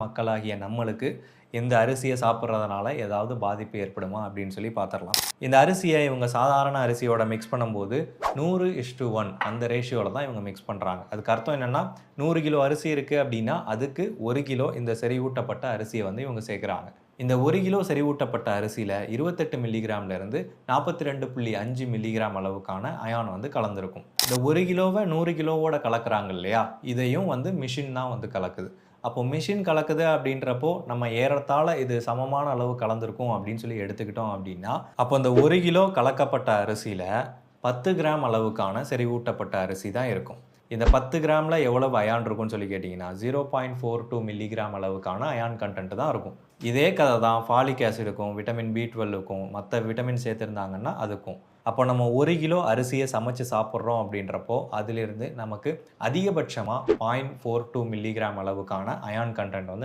மக்களாகிய நம்மளுக்கு இந்த அரிசியை சாப்பிட்றதுனால ஏதாவது பாதிப்பு ஏற்படுமா அப்படின்னு சொல்லி பார்த்துடலாம். இந்த அரிசியை இவங்க சாதாரண அரிசியோட மிக்ஸ் பண்ணும்போது நூறு இஷ்டு ஒன் அந்த ரேஷியோவில் தான் இவங்க மிக்ஸ் பண்ணுறாங்க அதுக்கு அர்த்தம் என்னென்னா நூறு கிலோ அரிசி இருக்குது அப்படின்னா அதுக்கு ஒரு கிலோ இந்த செறிவூட்டப்பட்ட அரிசியை வந்து இவங்க சேர்க்குறாங்க. இந்த ஒரு கிலோ செறிவூட்டப்பட்ட அரிசியில் இருபத்தெட்டு மில்லிகிராம்லேருந்து நாற்பத்தி ரெண்டு புள்ளி அஞ்சு மில்லிகிராம் அளவுக்கான அயான் வந்து கலந்துருக்கும். இந்த ஒரு கிலோவை நூறு கிலோவோட கலக்கிறாங்க இல்லையா? இதையும் வந்து மிஷின் தான் வந்து கலக்குது. அப்போ மிஷின் கலக்குது அப்படின்றப்போ நம்ம ஏறத்தாழ இது சமமான அளவு கலந்துருக்கும் அப்படின்னு சொல்லி எடுத்துக்கிட்டோம் அப்படின்னா அப்போ இந்த ஒரு கிலோ கலக்கப்பட்ட அரிசியில் பத்து கிராம் அளவுக்கான செறிவூட்டப்பட்ட அரிசி தான் இருக்கும். இந்த பத்து கிராமில் எவ்வளவு அயான் இருக்கும்னு சொல்லி கேட்டிங்கன்னா zero point four two milligram அளவுக்கான அயான் கண்டென்ட் தான் இருக்கும். இதே கதை தான் ஃபாலிக் ஆசிடுக்கும் விட்டமின் பி டுவெல்லுக்கும் மற்ற விட்டமின் சேர்த்துருந்தாங்கன்னா அதுக்கும். அப்போ நம்ம ஒரு கிலோ அரிசியை சமைச்சு சாப்பிட்றோம் அப்படின்றப்போ அதிலிருந்து நமக்கு அதிகபட்சமாக பாயிண்ட் ஃபோர் டூ மில்லிகிராம் அளவுக்கான அயான் கண்டென்ட் வந்து நம்ம